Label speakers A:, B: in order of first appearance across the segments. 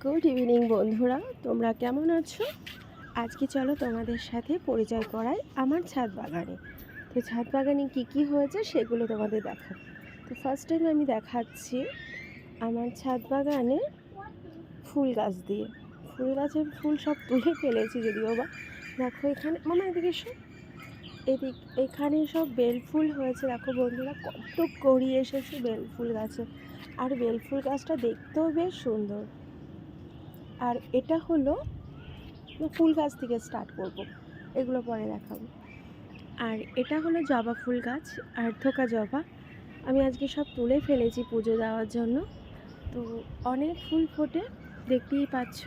A: Good evening বন্ধুরা, তোমরা কেমন আছো? আজকে চলো তোমাদের সাথে পরিচয় করাই আমার ছাদ বাগানে। তো ছাদ বাগানে কী কী হয়েছে সেগুলো তোমাদের দেখাবো। তো ফার্স্ট টাইম আমি দেখাচ্ছি আমার ছাদ বাগানে ফুল গাছ দিয়ে। ফুল গাছের ফুল সব তুলে ফেলেছি যদিও বা। দেখো এখানে, মামা এদিকে সব এদিক, এখানে সব বেল ফুল হয়েছে। দেখো বন্ধুরা, কত কড়ি এসেছে বেল ফুল গাছে। আর বেল ফুল গাছটা দেখতেও বেশ সুন্দর। আর এটা হলো ফুল গাছ থেকে স্টার্ট করব, এগুলো পরে দেখাবো। আর এটা হলো জবা ফুল গাছ আর থোকা জবা। আমি আজকে সব তুলে ফেলেছি পুজো দেওয়ার জন্য। তো অনেক ফুল ফোটে, দেখতেই পাচ্ছ।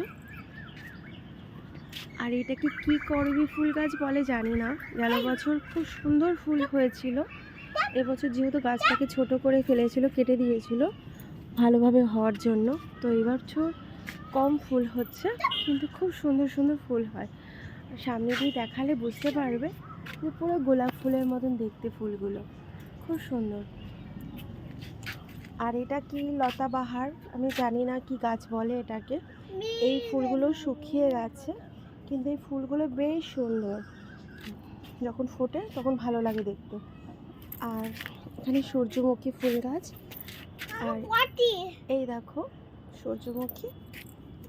A: আর এটাকে কি করবি ফুল গাছ বলে জানি না। গেল বছর খুব সুন্দর ফুল হয়েছিল। এবছর যেহেতু গাছটাকে ছোট করে ফেলেছিল, কেটে দিয়েছিল, ভালোভাবে হওয়ার জন্য। তো এবার বছর কম ফুল হচ্ছে কিন্তু খুব সুন্দর সুন্দর ফুল হয়। সামনে দিয়ে দেখালে বুঝতে পারবে যে পুরো গোলাপ ফুলের মতন দেখতে ফুলগুলো। খুব সুন্দর। আর এটা কি লতা বাহার? আমি জানি না কি গাছ বলে এটাকে। এই ফুলগুলো শুকিয়ে গেছে কিন্তু এই ফুলগুলো বেশ সুন্দর। যখন ফোটে তখন ভালো লাগে দেখতে। আর এখানে সূর্যমুখী ফুল গাছ। আর এই দেখো সূর্যমুখী।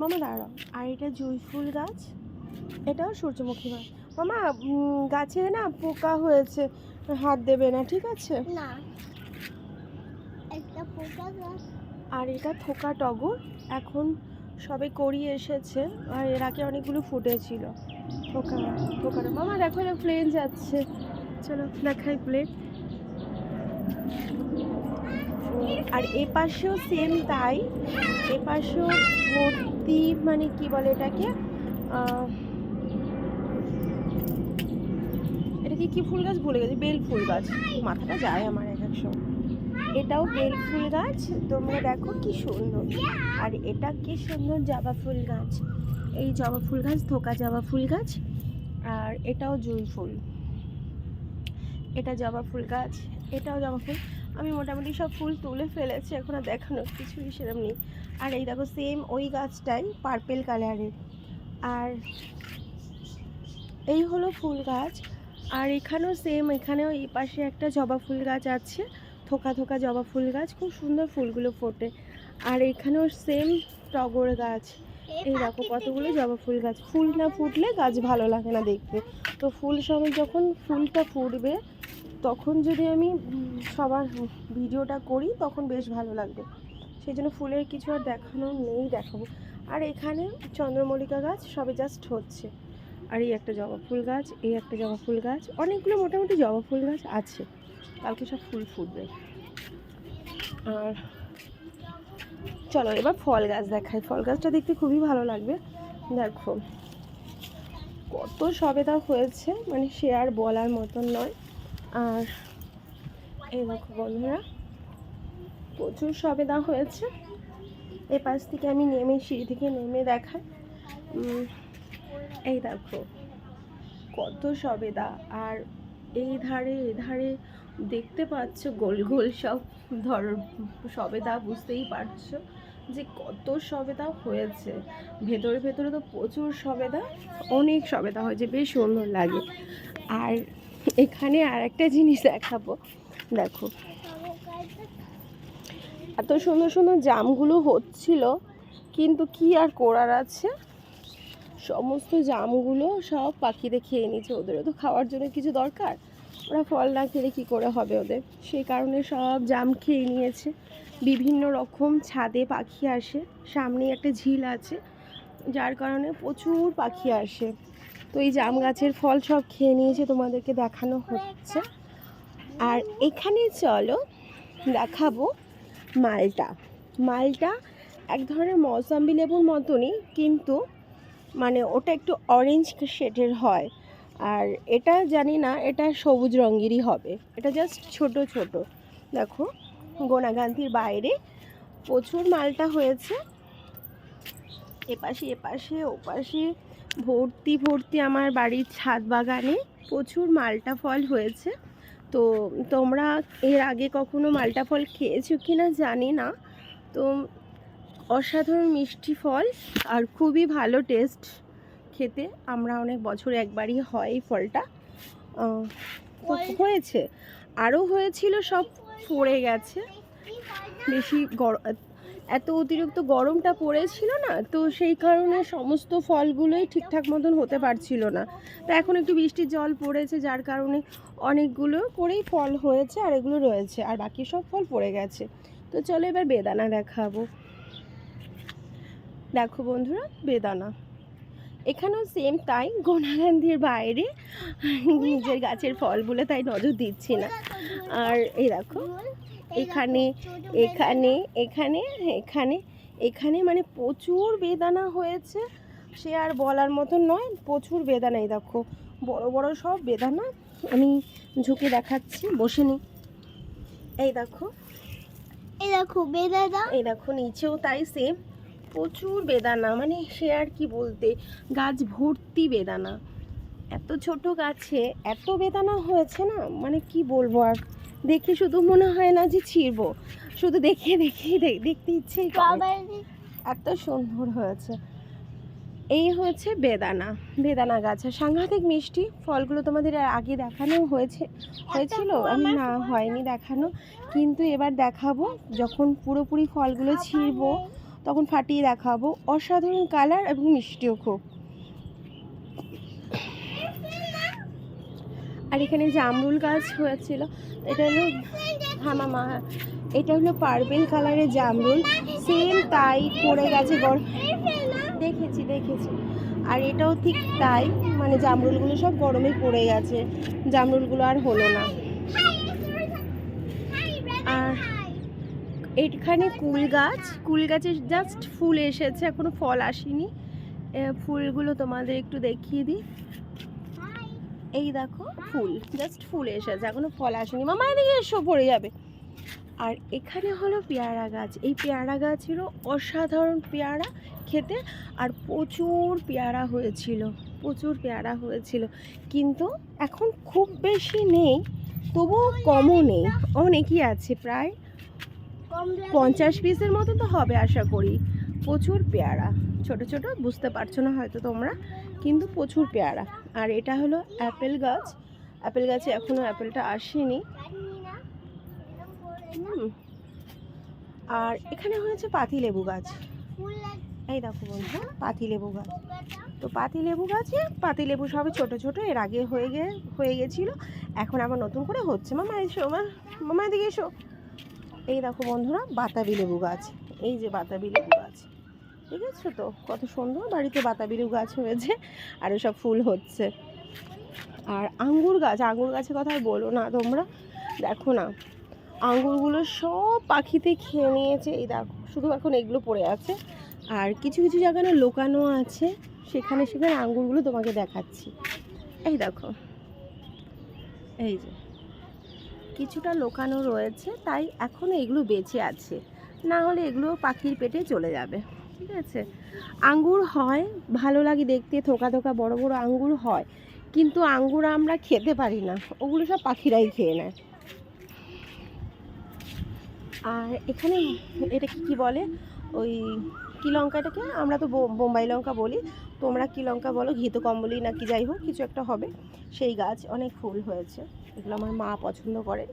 A: মামা দাঁড়াও। আর এটা জুঁই ফুল গাছ? এটাও সূর্যমুখী গাছ মামা গাছে না পোকা হয়েছে হাত দেবে না ঠিক আছে?
B: না। একটা পোকা গাছ।
A: আর এটা থোকা টগর। এখন সবে করিয়ে এসেছে আর এর আগে অনেকগুলো ফুটেছিল। থোকা থোকাটা মামা দেখো প্লেন যাচ্ছে। চলো দেখাই প্লেন আর এ পাশেও সেম তাই। এ পাশেও ভর্তি মানে কি বলে এটাকে? এটাকে কি ফুল গাছ? ভুলে গেছি, বেল ফুল গাছ। মাথাটা যায় আমার এক এক সময়। এটাও বেল ফুল গাছ। তোমরা দেখো কি সুন্দর। আর এটা কি সুন্দর জবা ফুল গাছ। এই জবা ফুল গাছ থোকা জবা ফুল গাছ। আর এটাও জুঁই ফুল। এটা জবা ফুল গাছ। এটাও জবা ফুল। আমি মোটামুটি সব ফুল তুলে ফেলেছি এখন আর দেখানোর কিছুই সেরকম নেই। আর এই দেখো সেম ওই গাছটাই পার্পেল কালারের আর এই হলো ফুল গাছ। আর এখানেও সেম এখানেও এই পাশে একটা জবা ফুল গাছ আছে থোকা থোকা জবা ফুল গাছ খুব সুন্দর ফুলগুলো ফোটে। আর এখানেও সেম টগর গাছ। এই দেখো কতগুলো জবা ফুল গাছ। ফুল না ফুটলে গাছ ভালো লাগে না দেখতে। তো ফুল সময় যখন ফুলটা ফুটবে তখন যদি আমি সবার ভিডিওটা করি, তখন বেশ ভালো লাগবে। সেই জন্য ফুলের কিছু আর দেখানো নেই দেখাবো। আর এখানে চন্দ্রমল্লিকা গাছ সবে জাস্ট হচ্ছে। আর এই একটা জবা ফুল গাছ, এই একটা জবা ফুল গাছ, অনেকগুলো মোটামুটি জবা ফুল গাছ আছে। কালকে সব ফুল ফুটবে। আর চলো এবার ফল গাছ দেখাই। ফল গাছটা দেখতে খুবই ভালো লাগবে। দেখো, কত সবেদা হয়েছে মানে সে আর বলার মতন নয়। আর এই দেখো বন্ধুরা, প্রচুর সবেদা হয়েছে। এ পাশ থেকে আমি নেমে, সিঁড়ি থেকে নেমে দেখাই। এই দেখো, কত সবেদা। আর এই ধারে এই ধারে দেখতে পাচ্ছ, গোল গোল সব ধর সবেদা, বুঝতেই পারছ যে কত সবেদা হয়েছে। ভেতরে ভেতরে তো প্রচুর সবেদা, অনেক সবেদা হয়েছে বেশ সুন্দর লাগে। আর এখানে আর একটা জিনিস দেখাবো। দেখো। এত সুন্দর সুন্দর জামগুলো হচ্ছিল, কিন্তু কি আর করার আছে? সমস্ত জামগুলো সব পাখিতে খেয়ে নিয়েছে। ওদেরও তো খাওয়ার জন্য কিছু দরকার? ওরা ফল না খেলে কী করে হবে ওদের? সেই কারণে সব জাম খেয়ে নিয়েছে। বিভিন্ন রকম ছাদে পাখি আসে। সামনে একটা ঝিল আছে, যার কারণে প্রচুর পাখি আসে। তো এই জাম গাছের ফল সব খেয়ে নিয়েছে, তোমাদেরকে দেখানো হচ্ছে। আর এখানে চলো, দেখাবো মালটা। মালটা এক ধরনের মৌসাম্বি লেবুর মতনই, কিন্তু মানে ওটা একটু অরেঞ্জ শেডের হয়। আর এটা জানি না, এটা সবুজ রঙেরই হবে। এটা জাস্ট ছোট ছোট। দেখো, গোনাগান্তির বাইরে প্রচুর মালটা হয়েছে। এপাশে এপাশে, ওপাশে ভর্তি ভর্তি আমার বাড়ির ছাদ বাগানে প্রচুর মালটা ফল হয়েছে। তো তোমরা এর আগে কখনো মালটা ফল খেয়েছো কি না জানি না। তো অসাধারণ মিষ্টি ফল আর খুবই ভালো টেস্ট খেতে। আমরা অনেক বছর একবারই হয় এই ফলটা। হয়েছে। আরও হয়েছিল সব পড়ে গেছে। বেশি গরম এত অতিরিক্ত গরমটা পড়েছিল না, তো সেই কারণে সমস্ত ফলগুলোই ঠিকঠাক মতন হতে পারছিল না। তো এখন একটু বৃষ্টির জল পড়েছে, যার কারণে অনেকগুলো করেই ফল হয়েছে আর এগুলো রয়েছে, আর বাকি সব ফল পড়ে গেছে। তো চলো এবার বেদানা দেখাবো। দেখো বন্ধুরা, বেদানা। এখানেও সেম তাই, গোনাগান্ধির বাইরে নিজের গাছের ফল বলে তাই নজর দিচ্ছি না। আর এই দেখো এখানে এখানে এখানে এখানে এখানে মানে প্রচুর বেদানা হয়েছে। সে আর বলার মতন নয় প্রচুর বেদানা এই দেখো। বড় বড় সব বেদানা। আমি ঝুঁকে দেখাচ্ছি বসে নি। এই দেখো।
B: এই দেখো বেদাদা
A: এই দেখো নিচেও তাই সেম প্রচুর বেদানা মানে সে আর কি বলতে গাছ ভর্তি বেদানা। এত ছোট গাছে এত বেদানা হয়েছে না? মানে কি বলব আর? দেখে শুধু মনে হয় না যে ছিঁড়বো। শুধু দেখে দেখে দেখতে
B: ইচ্ছে
A: এত সুন্দর হয়েছে। এই হচ্ছে বেদানা বেদানা গাছ। আর সাংঘাতিক মিষ্টি ফলগুলো তোমাদের আগে দেখানো হয়েছে হয়েছিল? আমি না হয়নি দেখানো। কিন্তু এবার দেখাবো যখন পুরোপুরি ফলগুলো ছিঁড়বো তখন ফাটিয়ে দেখাবো। অসাধারণ কালার এবং মিষ্টিও খুব। আর এখানে জামরুল গাছ হয়েছিল এটা হলো হ্যাঁ মামা হ্যাঁ। এটা হলো পার্পেল কালারের জামরুল। সেম তাই পড়ে গেছে গরম দেখেছি দেখেছি। আর এটাও ঠিক তাই মানে জামরুলগুলো সব গরমে পড়ে গেছে। জামরুলগুলো আর হলো না। আর এইখানে কুল গাছ। কুল গাছে জাস্ট ফুল এসেছে, এখনও ফল আসেনি। ফুলগুলো তোমাদের একটু দেখিয়ে দিই। এই দেখো ফুল জাস্ট ফুল এসেছে, এখনও ফল আসেনি। মামা, এদিকে এসো, পড়ে যাবে। আর এখানে হলো পেয়ারা গাছ। এই পেয়ারা গাছেরও অসাধারণ পেয়ারা খেতে, আর প্রচুর পেয়ারা হয়েছিল, প্রচুর পেয়ারা হয়েছিল। কিন্তু এখন খুব বেশি নেই, তবুও কমও নেই। অনেকই আছে, প্রায় পঞ্চাশ পিসের মতো তো হবে, আশা করি। প্রচুর পেয়ারা। ছোট ছোট, বুঝতে পারছ না হয়তো তোমরা। কিন্তু প্রচুর পেয়ারা। আর এটা হলো অ্যাপেল গাছ। অ্যাপেল গাছে এখনও অ্যাপেলটা আসেনি। আর এখানে হয়েছে পাতি লেবু গাছ। এই দেখো বন্ধু পাতি লেবু গাছ। তো পাতি লেবু গাছে পাতি লেবু সবে ছোট ছোট, এর আগে হয়ে গে, হয়ে গেছিল। এখন আবার নতুন করে হচ্ছে। মামা এসো মা মামা এদিকে এসো। এই দেখো বন্ধুরা, বাতাবি লেবু গাছ। এই যে বাতাবি লেবু গাছ। ঠিক আছে তো? কত সুন্দর। বাড়িতে বাতাবি গাছ হয়েছে আর সব ফুল হচ্ছে। আর আঙ্গুর গাছ, আঙ্গুর গাছের কথা বলো না তোমরা। দেখো না, আঙ্গুরগুলো সব পাখিতে খেয়ে নিয়েছে। এই দেখো, শুধু এখন এগুলো পড়ে আছে। আর কিছু কিছু জায়গায় না লোকানো আছে। সেখানে সেখানে আঙ্গুরগুলো তোমাকে দেখাচ্ছি। এই দেখো, এই যে, কিছুটা লোকানো রয়েছে। তাই এখনও এগুলো বেঁচে আছে। না হলে এগুলো পাখির পেটে চলে যাবে। ঠিক আছে? আঙ্গুর হয়, ভালো লাগে দেখতে, থোকা থোকা বড় বড় আঙ্গুর হয়, কিন্তু আঙ্গুর আমরা খেতে পারি না। ওগুলো সব পাখিরাই খেয়ে নেয়। আর এখানে এটাকে কি বলে? ওই কি লঙ্কাটাকে আমরা তো বোম্বাই লঙ্কা বলি। তোমরা কি লঙ্কা বলো ঘিত কম্বলি না, কি যাই হোক, কিছু একটা হবে। সেই গাছ অনেক ফুল হয়েছে। এগুলো আমার মা পছন্দ করে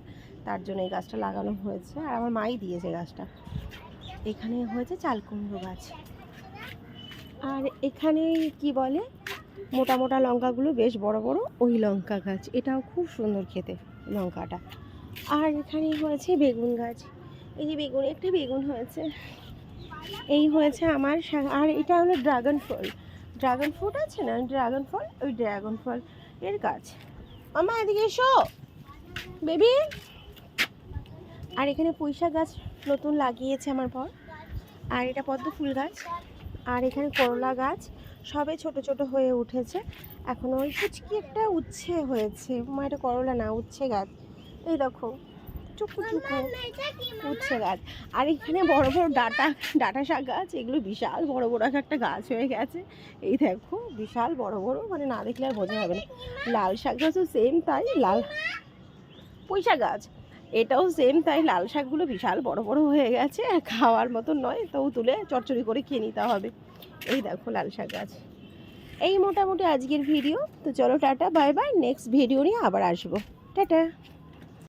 A: তার জন্য এই গাছটা লাগানো হয়েছে। আর আমার মাই দিয়েছে গাছটা। এখানে হয়েছে চাল কুমড়ো গাছ। আর এখানে কি বলে? মোটা মোটা লঙ্কাগুলো বেশ বড় বড় ওই লঙ্কা গাছ। এটাও খুব সুন্দর খেতে লঙ্কাটা। আর এখানে হয়েছে বেগুন গাছ। এই যে বেগুন, একটা বেগুন হয়েছে। এই হয়েছে আমার আর এটা হলো ড্রাগন ফল। ড্রাগন ফ্রুট আছে না? ড্রাগন ফল? ওই ড্রাগন ফল এর গাছ। আমার এদিকে এসো। বেবি। আর এখানে পুঁইশাক গাছ নতুন লাগিয়েছে আমার পর আর এটা পদ্ম ফুল গাছ। আর এখানে করলা গাছ। সবে ছোট ছোট হয়ে উঠেছে। এখন ওই কুচকি একটা উচ্ছে হয়েছে। মা, এটা করলা না, উচ্ছে গাছ। এই দেখো চুকু চুকু উচ্ছে গাছ। আর এখানে বড় বড় ডাটা ডাটা শাক গাছ। এগুলো বিশাল বড় বড় একটা গাছ হয়ে গেছে। এই দেখো, বিশাল বড় বড়। মানে না দেখলে আর বোঝা হবে না। লাল শাক গাছও সেম তাই, লাল পুঁইশাক গাছ। এটাও সেম তাই লাল শাকগুলো বিশাল বড় বড় হয়ে গেছে খাওয়ার মতন নয় তো তুলে চটচড়ি করে খেয়ে নিতে হবে। এই দেখো লাল শাক গাছ। এই মোটামুটি আজকের ভিডিও তো চলো tata bye bye next video নিয়ে আবার আসব। টাটা।